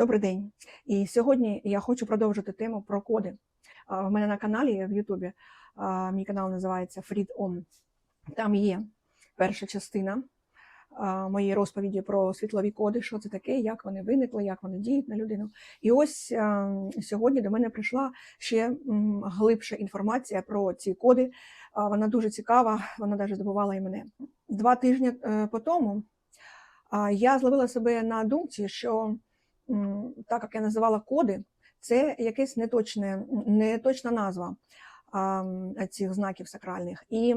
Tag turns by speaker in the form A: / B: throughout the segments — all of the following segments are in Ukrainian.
A: Добрий день. І сьогодні я хочу продовжити тему про коди. В мене на каналі в Ютубі мій канал називається FreedOm. Там є перша частина моєї розповіді про світлові коди, що це таке, як вони виникли, як вони діють на людину. І ось сьогодні до мене прийшла ще глибша інформація про ці коди. Вона дуже цікава, вона навіть здивувала і мене. Два тижні е, по тому я зловила себе на думці, що так як я називала коди, це якась неточне, неточна назва цих знаків сакральних. І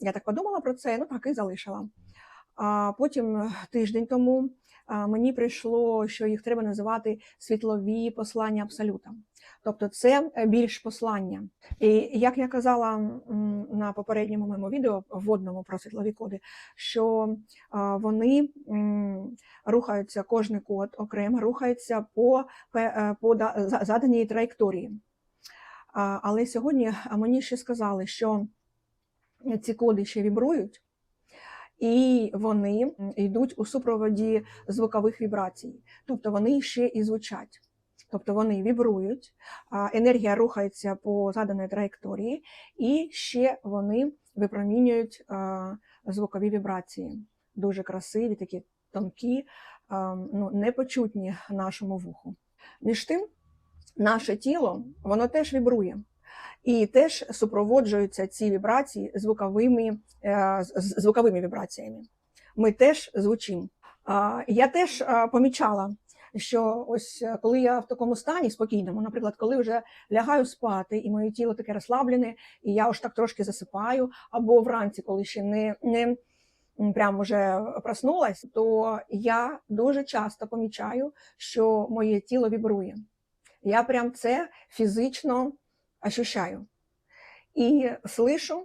A: я так подумала про це, ну так і залишила. А потім е, тиждень тому мені прийшло, що їх треба називати світлові послання абсолюта. Тобто це е, більш послання. І як я казала на попередньому моєму відео вводному про світлові коди, що вони рухаються, кожний код окремо рухається по, е, по заданій траєкторії. Але сьогодні мені ще сказали, що ці коди ще вібрують, і вони йдуть у супроводі звукових вібрацій. Тобто вони ще і звучать. Тобто вони вібрують, енергія рухається по заданій траєкторії, і ще вони випромінюють звукові вібрації. Дуже красиві, такі тонкі, ну, непочутні нашому вуху. Між тим, наше тіло воно теж вібрує. І теж супроводжуються ці вібрації звуковими, е, звуковими вібраціями. Ми теж звучимо. Я теж помічала, що ось е, коли я в такому стані спокійному, наприклад, коли вже лягаю спати, і моє тіло таке розслаблене, і я ось так трошки засипаю, або вранці, коли ще не, не прям уже проснулась, то я дуже часто помічаю, що моє тіло вібрує. Я прям це фізично ощущаю. І слышу,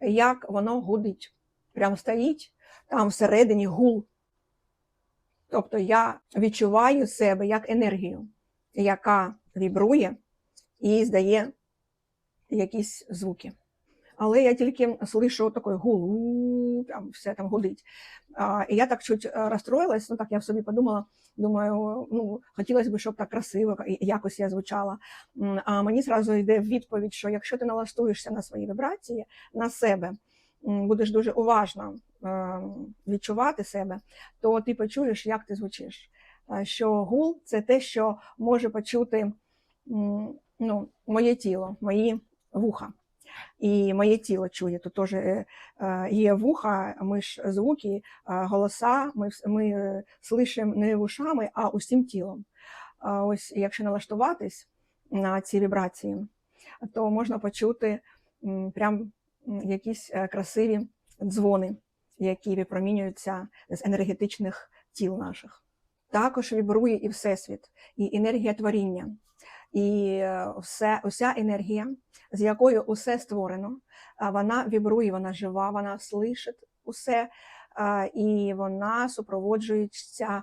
A: як воно гудить. Прям стоїть там всередині гул. Тобто я відчуваю себе як енергію, яка вібрує і здає якісь звуки. Але я тільки слышу такий гул, прям все там гудить. А, і я так чуть е, розстроїлась, ну так я в собі подумала, думаю, ну хотілося б, щоб так красиво якось я звучала. А мені зразу йде відповідь, що якщо ти налаштуєшся на свої вібрації, на себе, будеш дуже уважно відчувати себе, то ти почуєш, як ти звучиш. Е, Що гул це те, що може почути ну, моє тіло, мої вуха. І моє тіло чує. Тут теж е, е, є вуха, ми ж звуки, голоса, ми, ми слышимо не вушами, а усім тілом. Ось якщо налаштуватись на ці вібрації, то можна почути прям якісь красиві дзвони, які випромінюються з енергетичних тіл наших. Також вібрує і Всесвіт, і енергія творіння, і е, все, уся енергія, з якою усе створено, вона вібрує, вона жива, вона слышить усе, і вона супроводжується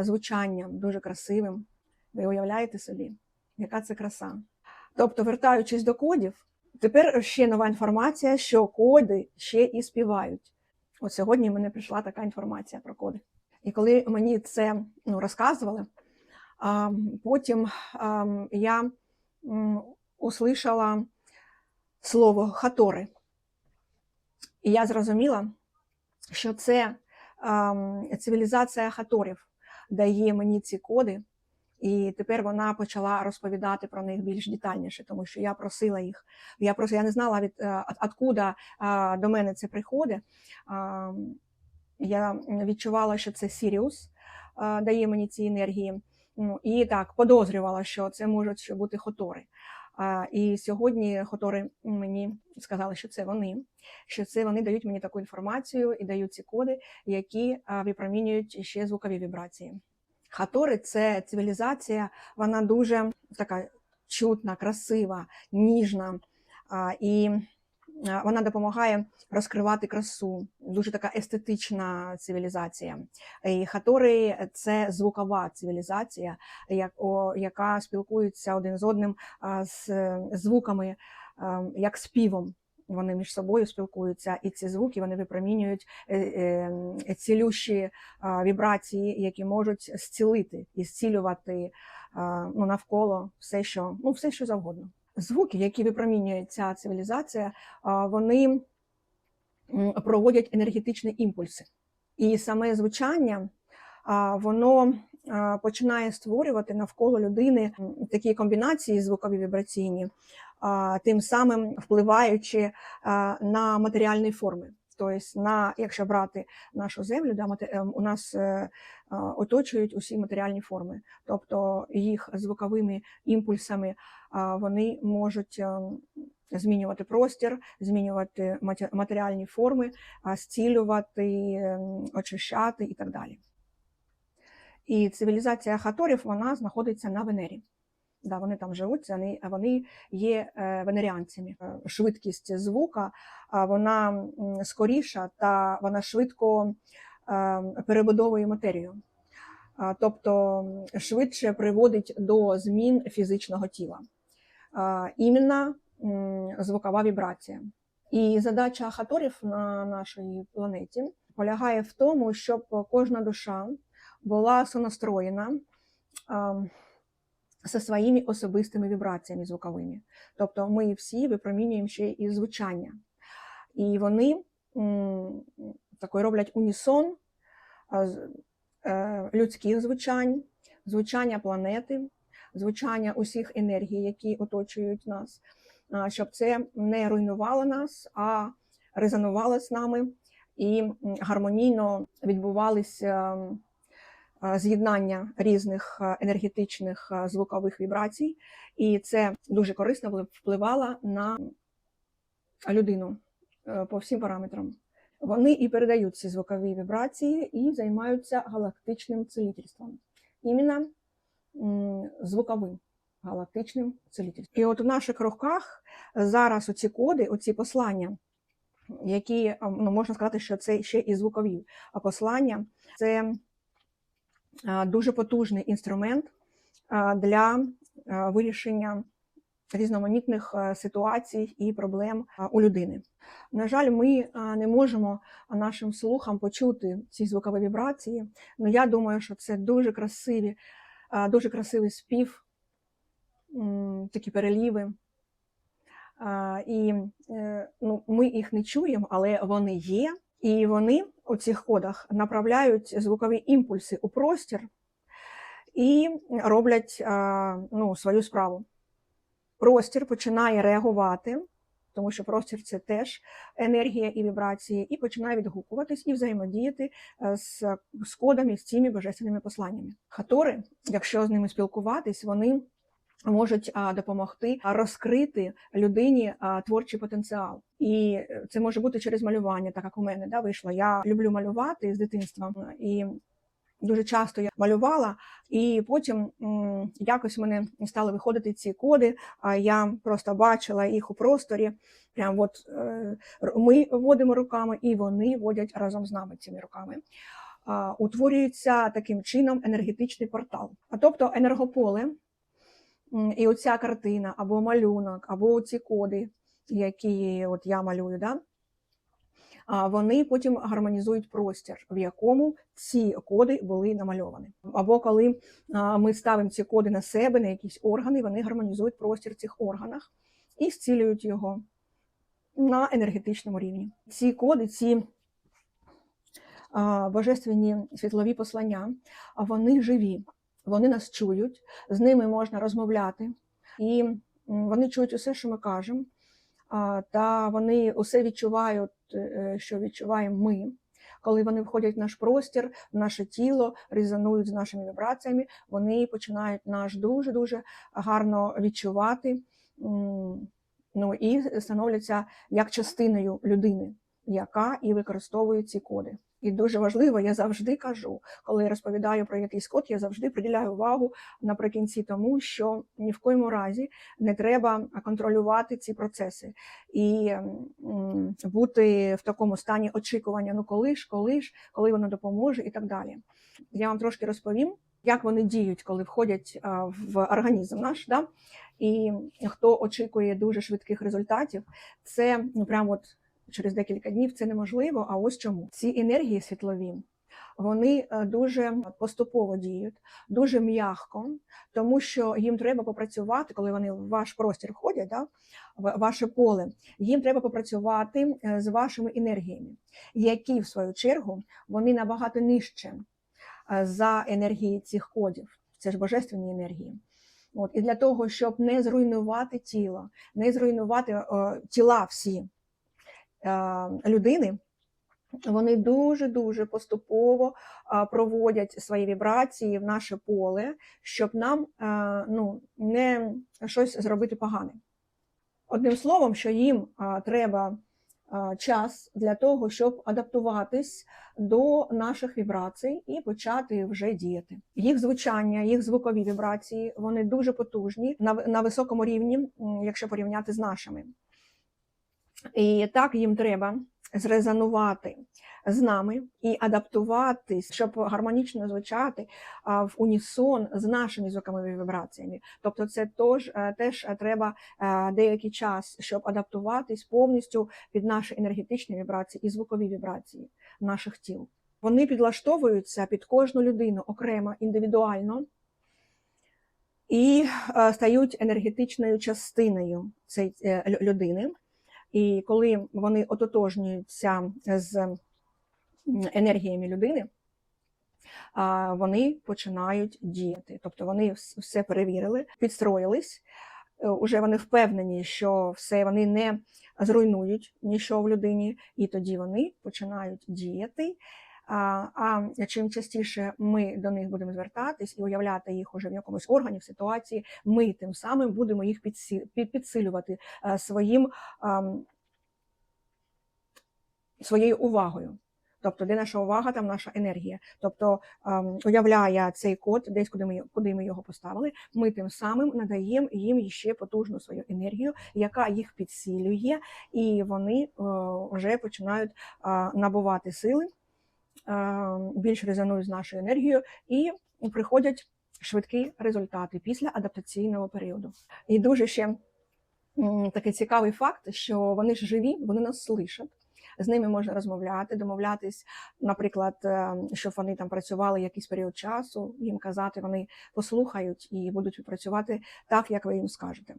A: звучанням дуже красивим. Ви уявляєте собі, яка це краса? Тобто, вертаючись до кодів, тепер ще нова інформація, що коди ще і співають. От сьогодні мене прийшла така інформація про коди. І коли мені це ну, розказували, а, потім а, я услышала слово хатори. І я зрозуміла, що це ем, цивілізація хаторів дає мені ці коди, і тепер вона почала розповідати про них більш детальніше, тому що я просила їх. Я просто я не знала від е, откуда е, до мене це приходить. Ем, Я відчувала, що це Сіріус е, дає мені ці енергії. Ну і так подозрювала, що це можуть бути хотори. А, і сьогодні хотори мені сказали, що це вони, що це вони дають мені таку інформацію і дають ці коди, які випромінюють ще звукові вібрації. Хатори це цивілізація, вона дуже така чутна, красива, ніжна. І вона допомагає розкривати красу. Дуже така естетична цивілізація. І хатори це звукова цивілізація, яка спілкується один з одним з звуками, як співом. Вони між собою спілкуються, і ці звуки вони випромінюють е, е, цілющі вібрації, які можуть зцілити і зцілювати ну, навколо все, що ну, все, що завгодно. Звуки, які випромінює ця цивілізація, вони проводять енергетичні імпульси. І саме звучання воно починає створювати навколо людини такі комбінації звукові вібраційні, тим самим впливаючи на матеріальні форми. Тобто, на, якщо брати нашу землю, да, ем, у нас е, оточують усі матеріальні форми, тобто їх звуковими імпульсами вони можуть ем, змінювати простір, змінювати матеріальні форми, зцілювати, ем, очищати і так далі. І цивілізація хаторів вона знаходиться на Венері. Да, вони там живуть, вони, вони є е, венеріанцями. Е, Швидкість звука вона скоріша та вона швидко е, перебудовує матерію. Тобто швидше приводить до змін фізичного тіла. Іменно звукова вібрація. І задача хаторів на нашій планеті полягає в тому, щоб кожна душа була сонастроєна зі своїми особистими вібраціями звуковими. Тобто ми всі випромінюємо ще і звучання. І вони такий роблять унісон е, людських звучань, звучання планети, звучання усіх енергій, які оточують нас, щоб це не руйнувало нас, а резонувало з нами і гармонійно відбувалися з'єднання різних енергетичних звукових вібрацій, і це дуже корисно впливало на людину е, по всім параметрам. Вони і передають ці звукові вібрації і займаються галактичним цілительством. Іменно звуковим галактичним цілительством. І от у наших руках зараз оці коди, оці послання, які ну, можна сказати, що це ще і звукові послання, це дуже потужний інструмент для вирішення різноманітних ситуацій і проблем у людини. На жаль, ми не можемо нашим слухам почути ці звукові вібрації. але я думаю, що це дуже красиві, дуже красивий спів, такі переліви. І е, ну, ми їх не чуємо, але вони є, і вони у цих кодах направляють звукові імпульси у простір і роблять а, ну, свою справу. Простір починає реагувати, тому що простір це теж енергія і вібрації, і починає відгукуватись і взаємодіяти е, з, з кодами, з цими божественними посланнями. Хатори, якщо з ними спілкуватись, вони можуть а, допомогти розкрити людині творчий потенціал. І це може бути через малювання, так як у мене да, вийшло. Я люблю малювати з дитинства і. Дуже часто я малювала, і потім м, якось в мене стали виходити ці коди. А я просто бачила їх у просторі. Прям от е, ми водимо руками, і вони водять разом з нами цими руками. А, утворюється таким чином енергетичний портал. А тобто енергополе, і оця картина, або малюнок, або ці коди, які от я малюю, да? вони потім гармонізують простір, в якому ці коди були намальовані. Або коли ми ставимо ці коди на себе, на якісь органи, вони гармонізують простір в цих органах і зцілюють його на енергетичному рівні. Ці коди, ці божественні світлові послання, вони живі, вони нас чують, з ними можна розмовляти, і вони чують усе, що ми кажемо, та вони усе відчувають, е, що відчуваємо ми. Коли вони входять в наш простір, в наше тіло, резонують з нашими вібраціями, вони починають наш дуже дуже гарно відчувати. Ну і становляться як частиною людини, яка і використовує ці коди. І дуже важливо, я завжди кажу, коли я розповідаю про якийсь код, я завжди приділяю увагу наприкінці тому, що ні в коєму разі не треба контролювати ці процеси і бути в такому стані очікування: ну коли ж, коли ж, коли воно допоможе, і так далі. Я вам трошки розповім як вони діють, коли входять в організм наш. Да? І хто очікує дуже швидких результатів, це ну прямо от через декілька днів це неможливо. А ось чому ці енергії світлові. Вони е, дуже поступово діють, дуже м'яко, тому що їм треба попрацювати, коли вони в ваш простір входять, да, в ваше поле. Їм треба попрацювати е, з вашими енергіями, які в свою чергу вони набагато нижче е, за енергії цих кодів. Це ж божественні енергії. От і для того, щоб не зруйнувати тіло, не зруйнувати е, тіла всі людини. Вони дуже дуже поступово проводять свої вібрації в наше поле, щоб нам ну, не щось зробити погане. Одним словом, що їм треба час для того, щоб адаптуватись до наших вібрацій і почати вже діяти. Їх звучання, їх звукові вібрації вони дуже потужні на високому рівні, якщо порівняти з нашими. І так їм треба зрезонувати з нами і адаптуватись, щоб гармонічно звучати в унісон з нашими звуковими вібраціями. Тобто, це е, теж треба е, деякий час, щоб адаптуватись повністю під наші енергетичні вібрації і звукові вібрації наших тіл. Вони підлаштовуються під кожну людину окремо, індивідуально. І е, стають енергетичною частиною цієї людини. І коли вони ототожнюються з енергіями людини, вони починають діяти. Тобто вони все перевірили, підстроїлись. е, Уже вони впевнені, що все вони не зруйнують нічого в людині, і тоді вони починають діяти. А, чим частіше ми до них будемо звертатись і уявляти їх уже в якомусь органі, в ситуації, ми тим самим будемо їх підсилювати е, своїм ам, своєю увагою. Тобто, де наша увага, там наша енергія. Тобто ем, уявляє цей код, десь куди ми, куди ми його поставили, ми тим самим надаємо їм ще потужну свою енергію, яка їх підсилює, і вони е, вже починають е, набувати сили, більш резонують з нашою енергією і приходять швидкі результати після адаптаційного періоду. І дуже ще такий цікавий факт, що вони ж живі, вони нас слышать. З ними можна розмовляти, домовлятись, наприклад, е, щоб вони там працювали якийсь період часу, їм казати, вони послухають і будуть працювати так, як ви їм скажете.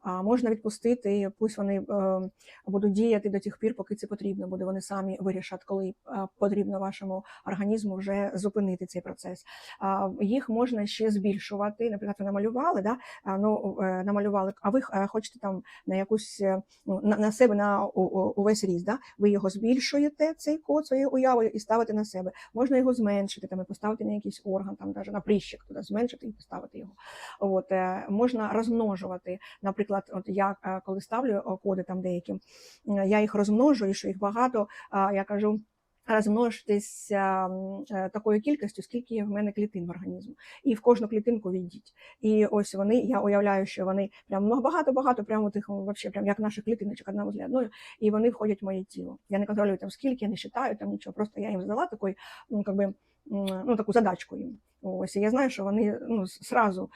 A: А можна відпустити, пусть вони е, будуть діяти до тих пір, поки це потрібно буде. Вони самі вирішать, коли е, потрібно вашому організму вже зупинити цей процес. Їх можна ще збільшувати. Наприклад, ви намалювали, да? ну, е, намалювали, а ви хочете там на якусь ну, на, себе на увесь ріст. Да? Ви його збільшуєте, цей код своєю уявою, і ставите на себе. Можна його зменшити, там і поставити на якийсь орган, там навіть на прищик туди зменшити і поставити його. От можна розмножувати. Наприклад, от я е, коли ставлю е, коди там деякі, е, я їх розмножую, що їх багато. Я кажу. Розмножитись такою кількістю, скільки є в мене клітин в організму, і в кожну клітинку війдіть. І ось вони, я уявляю, що вони прям ну, багато-багато, прямо тих вообще, прям як наших клітиночок одна возле одної, і вони входять в моє тіло. Я не контролюю там скільки, я не вважаю там нічого. Просто я їм задала такий, ну, как би, м, ну, таку задачку їм. Ось і я знаю, що вони ну зразу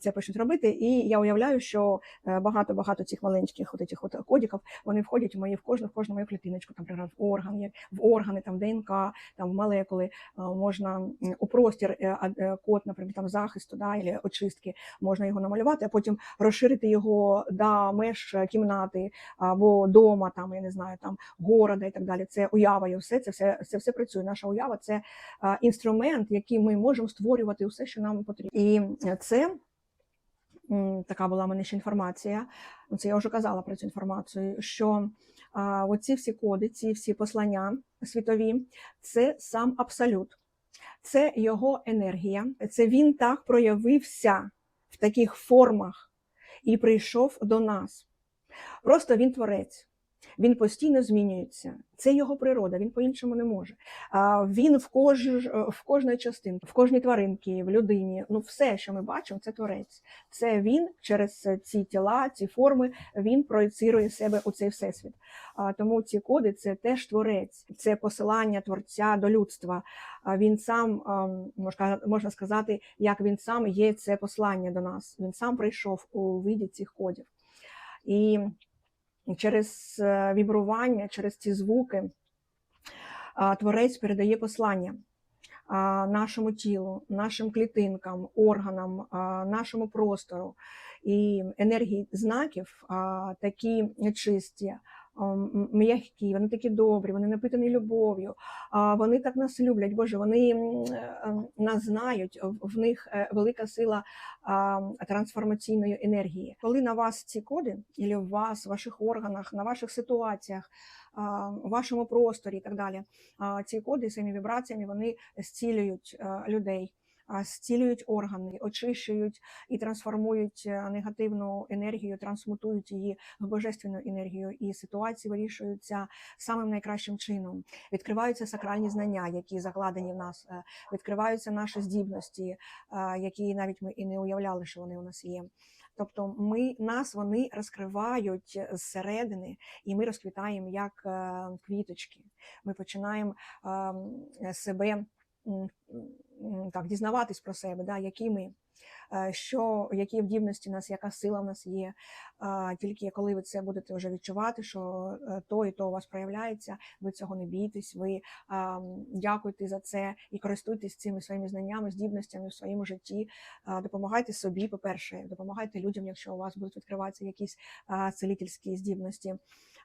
A: це почнуть робити. І я уявляю, що е, багато-багато цих маленьких от от кодиків вони входять в мої в кожну в кожну мою клітиночку, там наприклад, в орган, в органи, там ДНК, там в молекули е, можна у простір е, код, наприклад, там захисту, да, або очистки, можна його намалювати, а потім розширити його до меж кімнати або дома, там я не знаю, там города і так далі. Це уява і все це все це все працює. Наша уява це інструмент, який ми можемо створювати усе, що нам потрібно. І це така була в мене ще інформація. ну, Це я вже казала про цю інформацію. Що а, оці всі коди, ці всі послання світові, це сам абсолют, це його енергія. Це він так проявився в таких формах і прийшов до нас. Просто він творець. Він постійно змінюється. Це його природа, він по-іншому не може. А, Він в, кож, в кожній частинці, в кожній тваринці, в людині. Ну, все, що ми бачимо, це творець. Це він через ці тіла, ці форми, він проєцирує себе у цей всесвіт. А, Тому ці коди це теж творець, це посилання творця до людства. А Він сам можна сказати, як він сам є це послання до нас. Він сам прийшов у виді цих кодів. І через е, вібрування, через ці звуки творець передає послання нашому тілу, нашим клітинкам, органам, нашому простору. І енергії знаків такі чисті, а, м- м'які, вони такі добрі, вони напитані любов'ю, вони так нас люблять. Боже, вони е, нас знають, в- в них е, велика сила трансформаційної енергії. Коли на вас ці коди, і в вас, в ваших органах, на ваших ситуаціях, у вашому просторі і так далі, ці коди своїми вібраціями вони зцілюють е, людей. Зцілюють органи, очищують і трансформують е, негативну енергію, трансмутують її в божественну енергію, і ситуації вирішуються самим найкращим чином. Відкриваються сакральні знання, які закладені в нас, е, відкриваються наші здібності, е, які навіть ми і не уявляли, що вони у нас є. Тобто, ми нас вони розкривають зсередини, і ми розквітаємо як квіточки. Ми починаємо е, себе так дізнаватись про себе, да, які ми. Е, Що які здібності в нас, яка сила в нас є. Тільки коли ви це будете вже відчувати, що е, то і то у вас проявляється, ви цього не бійтесь, ви дякуйте за це і користуйтесь цими своїми знаннями, здібностями в своєму житті. Допомагайте собі, по-перше, допомагайте людям, якщо у вас будуть відкриватися якісь целительські здібності.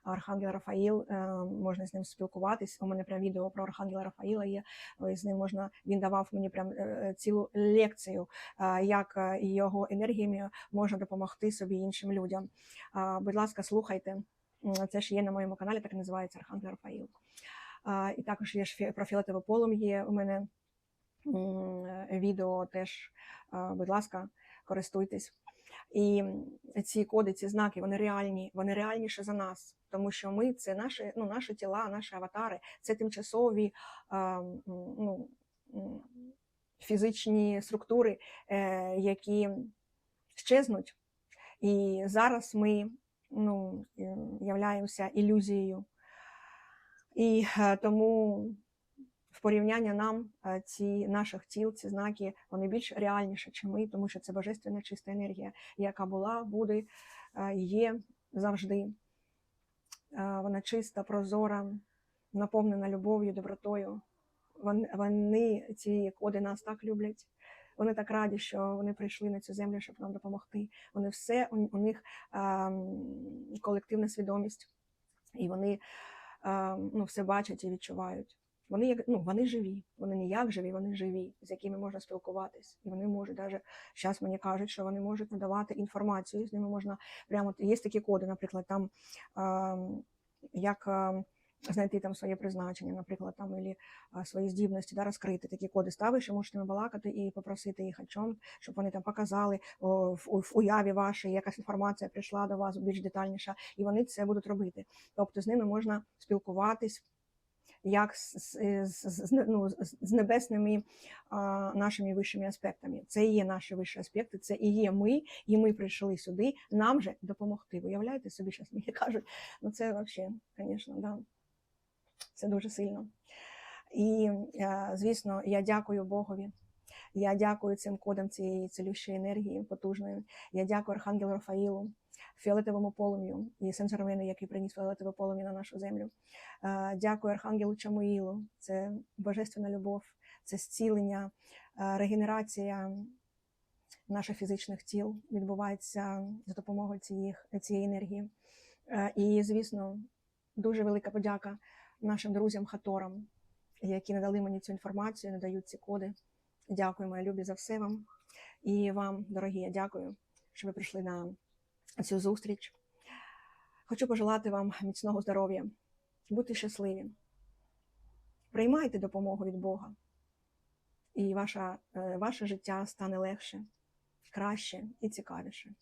A: Архангел Рафаїл, е, можна з ним спілкуватись. У мене прям відео про Архангела Рафаїла є. З ним можна він давав мені прям цілу лекцію, е, е, його енергіями можна допомогти собі іншим людям. Будь ласка, слухайте. Це ж є на моєму каналі, так і називається Архангел Рафаїл. І також є ж про фіолетове полум'я у мене е, відео теж. Будь ласка, користуйтесь. І ці коди, ці знаки, вони реальні, вони реальніші за нас, тому що ми це наші, ну, наші тіла, наші аватари, це тимчасові ну, фізичні структури, е, які щезнуть. І зараз ми ну, е, являємося ілюзією. І е, тому в порівняння нам ці наших тіл, ці знаки, вони більш реальніші, ніж ми, тому що це божественна чиста енергія, яка була, буде, є завжди. Вона чиста, прозора, наповнена любов'ю, добротою. Вон- Вони, ці коди нас так люблять. Вони так раді, що вони прийшли на цю землю, щоб нам допомогти. Вони все у, у них ем, колективна свідомість, і вони ем, ну, все бачать і відчувають. Вони як ну вони живі, вони не як живі, вони живі, з якими можна спілкуватись. І вони можуть навіть зараз мені кажуть, що вони можуть надавати інформацію. З ними можна прямо є такі коди, наприклад, там ем, як. Знайти там своє призначення, наприклад, там і свої здібності, да, розкрити такі коди ставиш, і можете балакати і попросити їх о чому, щоб вони там показали о, в, в уяві вашій, якась інформація прийшла до вас більш детальніша, і вони це будуть робити. Тобто з ними можна спілкуватись як з, з, з, з, ну, з небесними а, нашими вищими аспектами. Це і є наші вищі аспекти, це і є ми, і ми прийшли сюди нам же допомогти. Виявляєте собі, зараз мені кажуть, ну це взагалі, звісно, да. Це дуже сильно. І, е, звісно, я дякую Богові. Я дякую цим кодам цієї цілющої енергії потужної. Я дякую Архангелу Рафаїлу, фіолетовому полум'ю і сенсорвину, який приніс фіолетове полум'я на нашу землю. Е, Дякую Архангелу Чамуїлу. Це божественна любов, це зцілення, е, регенерація наших фізичних тіл відбувається за допомогою цієї, енергії. І, звісно, дуже велика подяка нашим друзям-хаторам, які надали мені цю інформацію, надають ці коди. Дякую, мої любі, за все вам. І вам, дорогі, я дякую, що ви прийшли на цю зустріч. Хочу пожелати вам міцного здоров'я, будьте щасливі, приймайте допомогу від Бога, і ваша, е, ваше життя стане легше, краще і цікавіше.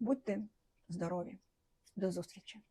A: Будьте здорові! До зустрічі!